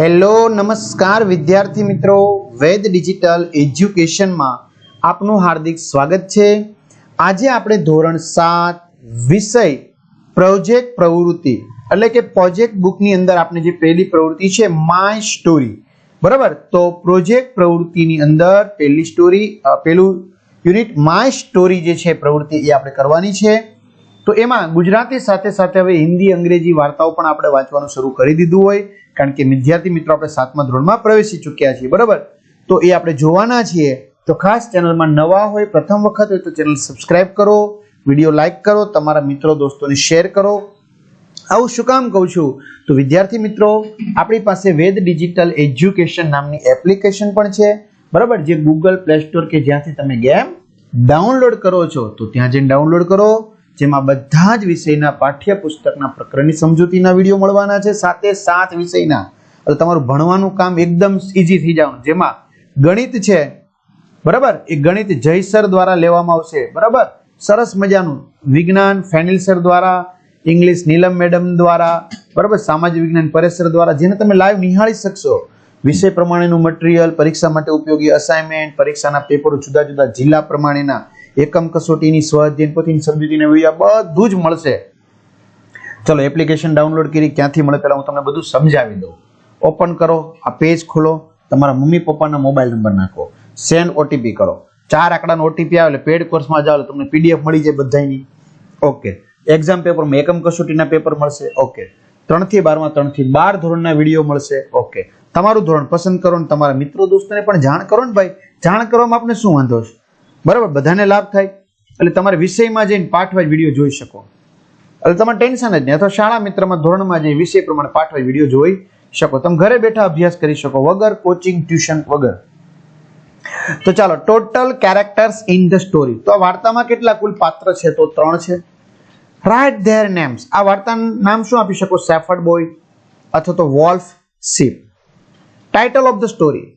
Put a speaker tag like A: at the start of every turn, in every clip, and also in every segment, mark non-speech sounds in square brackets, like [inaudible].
A: Hello નમસ્કાર વિદ્યાર્થી મિત્રો. વેદ ડિજિટલ એજ્યુકેશનમાં આપનું હાર્દિક સ્વાગત છે. આજે આપણે ધોરણ સાત વિષય પ્રોજેક્ટ પ્રવૃત્તિ, એટલે કે પ્રોજેક્ટ બુકની અંદર આપણે જે પહેલી પ્રવૃત્તિ છે, માય સ્ટોરી. બરાબર? તો પ્રોજેક્ટ પ્રવૃત્તિની અંદર પહેલી સ્ટોરી પેલું યુનિટ માય સ્ટોરી જે છે, પ્રવૃત્તિ એ આપણે કરવાની છે. તો એમાં ગુજરાતી સાથે સાથે હવે હિન્દી, અંગ્રેજી વાર્તાઓ પણ આપણે વાંચવાનું શરૂ કરી દીધું હોય, કારણ કે વિદ્યાર્થી મિત્રો આપણે સાતમા ધોરણમાં પ્રવેશી ચૂક્યા છીએ, બરાબર? તો એ આપણે જોવાના છીએ. તો ખાસ ચેનલમાં નવા હોય, પ્રથમ વખત હોય, તો ચેનલ સબસ્ક્રાઇબ કરો, વીડિયો લાઈક કરો, તમારા મિત્રો, દોસ્તોને શેર કરો. આવું શું કામ કહું છું? તો વિદ્યાર્થી મિત્રો, આપણી પાસે વેદ ડિજિટલ એજ્યુકેશન નામની એપ્લિકેશન પણ છે, બરાબર? જે ગૂગલ પ્લે સ્ટોર કે જ્યાંથી તમે ગેમ ડાઉનલોડ કરો છો, તો ત્યાં જઈને ડાઉનલોડ કરો. જેમાં બધા જ વિષયના પાઠ્યપુસ્તકના પ્રકરણની સમજૂતીના વીડિયો મળવાના છે, સાથે સાત વિષયના. એટલે તમારું ભણવાનું કામ એકદમ ઇઝી થઈ જવાનું. જેમાં ગણિત છે, બરાબર? એ ગણિત જયસર દ્વારા લેવામાં આવશે, બરાબર? સરસ મજાનું. વિજ્ઞાન ફેનિલ સર દ્વારા, ઇંગ્લિશ નીલમ મેડમ દ્વારા, બરાબર? સામાજિક વિજ્ઞાન પરેશ દ્વારા, જેને તમે લાઈવ નિહાળી શકશો. વિષય પ્રમાણેનું મટીરિયલ પરીક્ષા માટે ઉપયોગી અસાઇનમેન્ટ પરીક્ષાના પેપરો જુદા જુદા જિલ્લા પ્રમાણેના. એકમ કસોટીની સ્વાધ્યાયન પોથીની સમજૂતીને વીડિયો બધું જ મળશે. ચલો એપ્લિકેશન ડાઉનલોડ કરી, ક્યાંથી મળે પહેલાં હું તમને બધું સમજાવી દઉં. ઓપન કરો, આ પેજ ખોલો, તમારા મમ્મી પપ્પાના મોબાઈલ નંબર નાખો. સેન્ડ ઓટીપી કરો. ચાર આંકડાનો ઓટીપી આવે એટલે પેડ કોર્સમાં જાઓ તમને પીડીએફ મળી જાય બધાની ઓકે એક્ઝામ પેપરમાં એકમ કસોટીના પેપર મળશે. ઓકે ત્રણથી બારમાં ત્રણથી બાર ધોરણના વીડિયો મળશે. ઓકે તમારું ધોરણ પસંદ કરો ને તમારા મિત્રો, દોસ્તોને પણ જાણ કરો ને ભાઈ. જાણ કરવામાં આપને શું વાંધો છે? બરાબર? બધાને લાભ થાય. એટલે તમારે વિષયમાં જઈને પાઠવાય વીડિયો જોઈ શકો. એટલે તમારે ટેન્શન જ નહીં. અથવા શાળા મિત્રમાં ધોરણમાં જઈ વિષય પ્રમાણે પાઠવાય વીડિયો જોઈ શકો. તમે ઘરે બેઠા અભ્યાસ કરી શકો. વગર કોચિંગ ટ્યુશન વગર. તો ચાલો total characters in the story તો આ વાર્તામાં કેટલા કુલ પાત્ર છે? તો ત્રણ છે. રાઇટ ધેર નેમ્સ આ વાર્તાનું નામ શું આપી શકો? સેફર્ડ બોય અથવા તો wolf sheep title of the story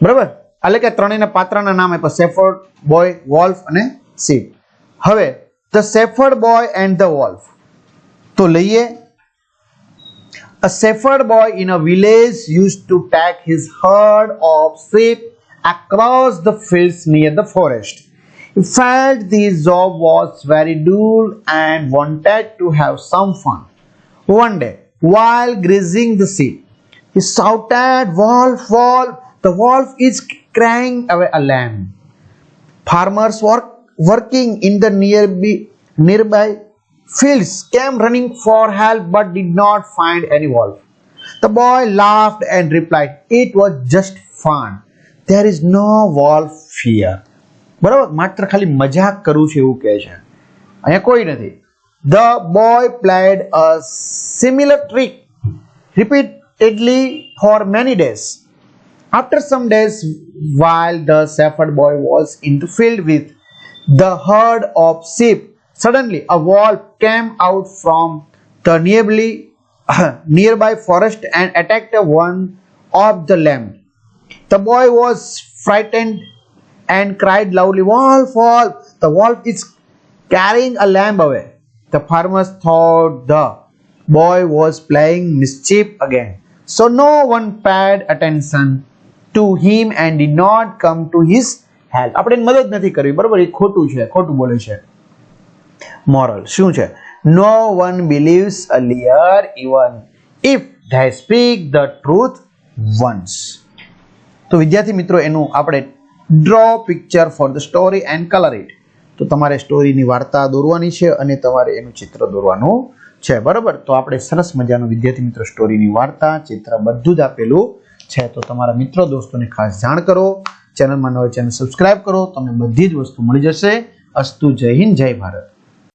A: બરાબર? એટલે કે ત્રણેયના પાત્રના નામ આપ્યા સેફર્ડ બોય વોલ્ફ અને શીપ હવે the shepherd boy and the wolf તો લઈએ A shepherd boy in a village used to take his herd of sheep across the fields near the forest. He felt this job was very dull and wanted to have some fun. One day, while grazing the sheep, he shouted, Wolf, wolf, the wolf is crying away a lamb. Farmers work, working in the nearby, nearby fields came running for help but did not find any wolf. The boy laughed and replied, It was just fun. There is no wolf fear. બરાબર માત્ર ખાલી મજાક કરું છું એવું કહે છે અહીંયા કોઈ નથી the boy played a similar trick repeatedly for many days. after some days, while the shepherd boy was in the field with the herd of sheep, suddenly a wolf came out from the nearby, [clears throat] nearby forest and attacked one of the lamb. The boy was frightened and cried loudly, Wolf, wolf, the wolf is carrying a lamb away. The farmers thought the boy was playing mischief again. So no one paid attention to him and did not come to his help આપણે મદદ નથી કરવી, બરોબર? એ ખોટું છે, ખોટું બોલે છે. મોરલ શું છે? No one believes a liar even if they speak the truth once તો વિદ્યાર્થી મિત્રો, એનું આપણે draw picture for the story and colour it તો તમારે સ્ટોરીની વાર્તા દોરવાની છે અને તમારે એનું ચિત્ર દોરવાનું છે, બરાબર? તો આપણે સરસ મજાનું વિદ્યાર્થી મિત્રો સ્ટોરીની વાર્તા, ચિત્ર બધું જ આપેલું છે, તો તમારા મિત્રો, દોસ્તોને ખાસ જાણ કરો. ચેનલમાં નવી ચેનલ સબસ્ક્રાઇબ કરો. તમને બધી જ વસ્તુ મળી જશે. અસ્તુ જય હિન્દ, જય ભારત.